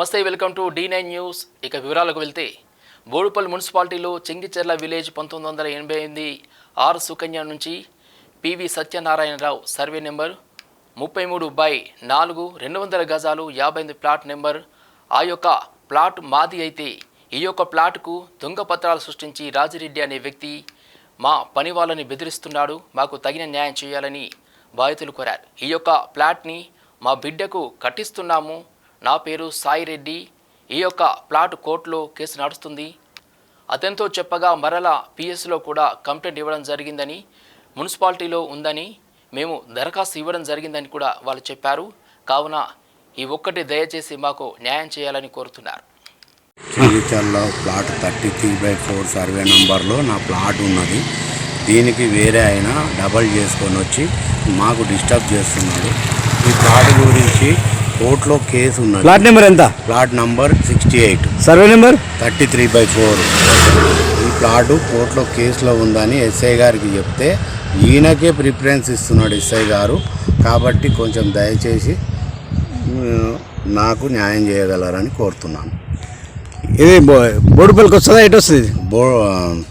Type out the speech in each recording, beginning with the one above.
నమస్తే welcome to D nine news. ఇక వివరాలకు వెళ్తే బోడుపల్లి మున్సిపాలిటీలో చెంగిచెర్ల విలేజ్ పంతొమ్మిది వందల ఎనభై ఎనిమిది ఆర్ సుకన్య నుంచి పివి సత్యనారాయణరావు సర్వే నెంబర్ ముప్పై మూడు బై నాలుగు రెండు వందల గజాలు యాభై ఎనిమిది ప్లాట్ నెంబర్. ఆ యొక్క ప్లాట్ మాది అయితే ఈ యొక్క ప్లాట్కు దొంగ పత్రాలు సృష్టించి రాజిరెడ్డి అనే వ్యక్తి మా పని వాళ్ళని బెదిరిస్తున్నాడు మాకు తగిన న్యాయం చేయాలని బాధితులు కోరారు. ఈ యొక్క ప్లాట్ని మా బిడ్డకు కట్టిస్తున్నాము నా పేరు సాయి రెడ్డి. ఈ యొక్క ప్లాట్ కోర్టులో కేసు నడుస్తుంది. అతనితో చెప్పగా మరలా పిఎస్లో కూడా కంప్లైంట్ ఇవ్వడం జరిగిందని మున్సిపాలిటీలో ఉందని మేము దరఖాస్తు ఇవ్వడం జరిగిందని కూడా వాళ్ళు చెప్పారు. కావున ఈ ఒక్కటి దయచేసి మాకు న్యాయం చేయాలని కోరుతున్నారు. చిల్లిచర్లో plot thirty three by four survey నంబర్లో నా ప్లాట్ ఉన్నది. దీనికి వేరే ఆయన డబల్ చేసుకొని వచ్చి మాకు డిస్టర్బ్ చేస్తున్నాడు. ఈ ప్లాట్ గురించి కోర్టులో కేసు ఉన్నది. ప్లాట్ నెంబర్ ఎంత? Plot number sixty eight. Survey number? Thirty three by four. ఈ ప్లాటు కోర్టులో కేసులో ఉందని ఎస్ఐ గారికి చెప్తే ఈయనకే ప్రిఫరెన్స్ ఇస్తున్నాడు ఎస్ఐ గారు. కాబట్టి కొంచెం దయచేసి నాకు న్యాయం చేయగలరని కోరుతున్నాను. ఇది బోడుపల్లికి వస్తుందా? ఎటు వస్తుంది? బో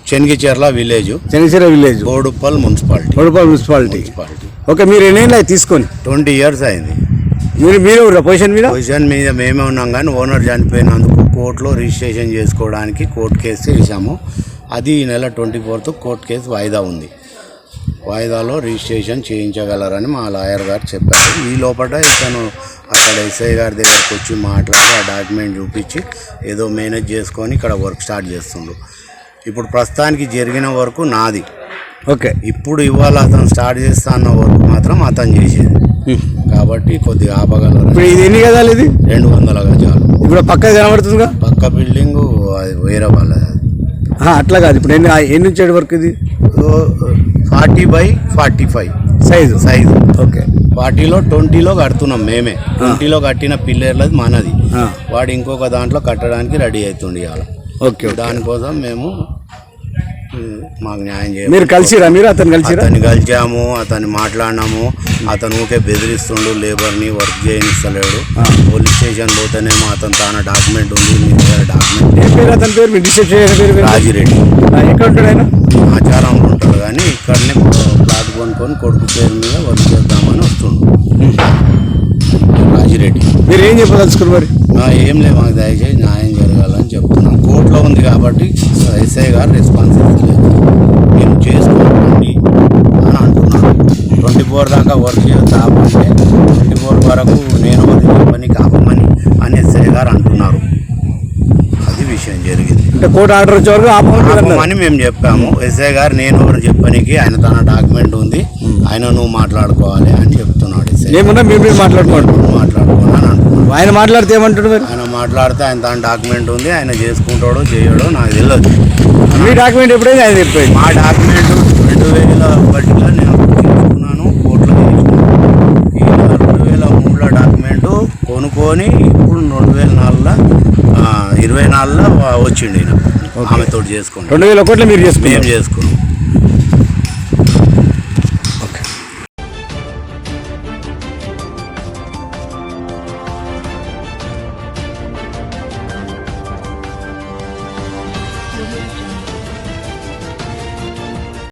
Chenigicherla village. చెనిసిర village. Boduppal municipality. Boduppalli municipality. Municipality. Okay మీరు ఎన్నేళ్ళు అయి తీసుకొని? ట్వంటీ ఇయర్స్ అయింది. మీరు మీరు ఎవరు? పొజిషన్ మీద? పొజిషన్ మీద మేమే ఉన్నాం కానీ ఓనర్ చనిపోయినందుకు కోర్టులో రిజిస్ట్రేషన్ చేసుకోవడానికి కోర్టు కేసు చేశాము. అది ఈ నెల ట్వంటీ ఫోర్త్ కోర్టు కేసు వాయిదా ఉంది. వాయిదాలో రిజిస్ట్రేషన్ చేయించగలరని మా లాయర్ గారు చెప్పారు. ఈ లోపల ఇతను అక్కడ ఎస్ఐ గారి దగ్గరకు వచ్చి మాట్లాడి ఆ డాక్యుమెంట్ చూపించి ఏదో మేనేజ్ చేసుకొని ఇక్కడ వర్క్ స్టార్ట్ చేస్తుండ్రు ఇప్పుడు ప్రస్తుతానికి జరిగిన వరకు నాది. ఓకే. ఇప్పుడు ఇవాళ అతను స్టార్ట్ చేస్తా అన్న వర్క్ మాత్రం అతను చేసేది. కాబట్టి కొద్దిగా ఆపగలరు. ఇప్పుడు ఇది ఎన్ని గదాలు ఇది? రెండు వందల గజాలు. ఇప్పుడు పక్క కనబడుతుందిగా? పక్క బిల్డింగ్ అది వేరే వాళ్ళది. ఆహా, అట్లా కాదు. ఇప్పుడు ఎన్ని ఎన్ని నుంచి ఏడు వరకు ఇది? Forty by forty five. Size? Size. Okay. ఫార్టీలో ట్వంటీలో కడుతున్నాం మేమే. ట్వంటీలో కట్టిన పిల్లర్లది మనది. ఆ. వాడు ఇంకొక దాంట్లో కట్టడానికి రెడీ అవుతుండే ఇవాళ. Okay okay. దానికోసం మేము మాకు న్యాయం చేయాలి మీరు కలిసిరా? మీరు అతను కలిసిరా? అతన్ని కలిసాము అతన్ని మాట్లాడినాము. అతను ఊకే బెదిరిస్తుండు లేబర్ని వర్క్ చేయనిస్తలేడు పోలీస్ స్టేషన్ పోతేనేమో అతను తాన డాక్యుమెంట్ ఉంది మీ దగ్గర డాక్యుమెంట్ ఏ పేరు అతని పేరు? మీరు పేరు పేరు? రాజిరెడ్డి. ఆ, ఎక్కడ ఉంటాడు ఆయన? ఆచారంలో ఉంటాడు కానీ ఇక్కడనే ప్లాట్ కొనుక్కొని కొడుకు పేరు మీద వర్క్ చేద్దామని వస్తుండు. రాజిరెడ్డి. మీరు ఏం చెప్పదలుచుకున్నారు మరి? ఏం లేదు మాకు దయచేసి న్యాయం జరగాలని చెప్తున్నాం. కోర్టులో ఉంది కాబట్టి ఎస్ఐ గారు రెస్పాన్సిబిలిటీ లేదు నేను చేసుకోండి అని అంటున్నాను ట్వంటీ ఫోర్ దాకా వర్క్ చేస్తా ఆపంటే ట్వంటీ ఫోర్ వరకు నేను వదిలే పని కాపమని అని ఎస్ఐ గారు అంటున్నారు. అది విషయం జరిగింది. అంటే కోర్టు ఆర్డర్ వచ్చే వరకు ఆపమని ఆపమని మేము చెప్పాము. ఎస్ఐ గారు నేను ఎవరు చెప్పనికి ఆయన తన డాక్యుమెంట్ ఉంది. ఆయన నువ్వు మాట్లాడుకోవాలి అని చెప్తున్నాడు ఏమన్నా మీరు మీరు మాట్లాడుకోండి. మాట్లాడుకోవాలని అంటున్నాడు. ఆయన మాట్లాడితే ఏమంటాడు మరి? ఆయన మాట్లాడితే ఆయన తన డాక్యుమెంట్ ఉంది. ఆయన చేసుకుంటాడో చేయడో నాకు తెలియదు మీ డాక్యుమెంట్ ఎప్పుడైనా ఆయన చెప్పాడు? మా డాక్యుమెంట్ రెండు వేల ఒకటిలో నేను తీసుకున్నాను కోర్టులో తీసుకున్నాను ఈ రెండు వేల మూడులో డాక్యుమెంట్ కొనుక్కొని ఇప్పుడు రెండు వేల నాలుగులో ఇరవై నాలుగులో వచ్చిండు ఈయన. ఆమెతో చేసుకున్నాం రెండు వేల ఒకటిలో మీరు మేము చేసుకున్నారు చేసుకున్నాం.